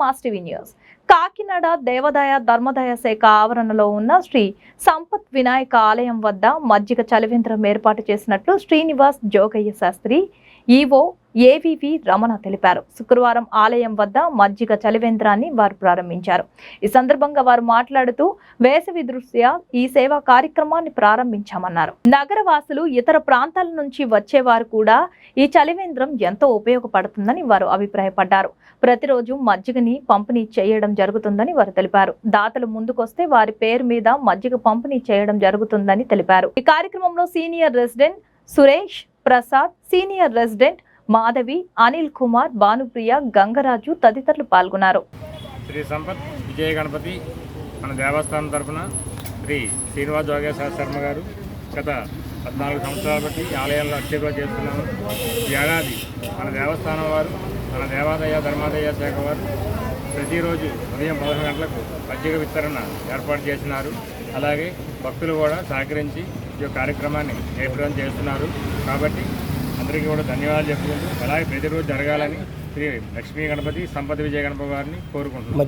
Mass TV news Kakinada దేవాదాయ ధర్మదాయ శాఖ ఆవరణలో ఉన్న శ్రీ సంపత్ వినాయక ఆలయం వద్ద మజ్జిగ చలివేంద్రం ఏర్పాటు చేసినట్లు శ్రీనివాస్ జోగయ్య శాస్త్రి ఈవో ఏవివి రమణ తెలిపారు. శుక్రవారం ఆలయం వద్ద మజ్జిగ చలివేంద్రాన్ని వారు ప్రారంభించారు. ఈ సందర్భంగా వారు మాట్లాడుతూ వేసవి దృష్ట్యా ఈ సేవా కార్యక్రమాన్ని ప్రారంభించామన్నారు. నగరవాసులు ఇతర ప్రాంతాల నుంచి వచ్చేవారు కూడా ఈ చలివేంద్రం ఎంతో ఉపయోగపడుతుందని వారు అభిప్రాయపడ్డారు. ప్రతిరోజు మజ్జిగని పంపిణీ చేయడం జరుగుతుందని వారు తెలిపారు. దాతలు ముందుకొస్తే వారి పేరు మీద మజ్జిగ పంపిణీ చేయడం జరుగుతుందని తెలిపారు. ఈ కార్యక్రమంలో senior resident Suresh Prasad senior resident Madhavi Anil Kumar Bhanupriya Gangaraju తదితరులు పాల్గొన్నారు. శ్రీ సంపత్ విజయ గణపతి మన దేవస్థానం తరఫున శ్రీ శ్రీనివాస్ యోగేశ్వర శర్మ గారు గత పద్నాలుగు సంవత్సరాల బట్టి ఆలయాల్లో అర్చకులు చేస్తున్నాము. ఏడాది మన దేవస్థానం వారు మన దేవాదాయ ధర్మాదాయ శాఖ వారు ప్రతిరోజు ఉదయం పదకొండు గంటలకు అర్చక విస్తరణ ఏర్పాటు చేసినారు. అలాగే భక్తులు కూడా సహకరించి ఈ కార్యక్రమాన్ని జయప్రదం చేస్తున్నారు. కాబట్టి అందరికీ కూడా ధన్యవాదాలు చెప్పుకుంటూ అలాగే ప్రతిరోజు జరగాలని శ్రీ లక్ష్మీ గణపతి సంపద విజయ గణపతి గారిని కోరుకుంటున్నాను.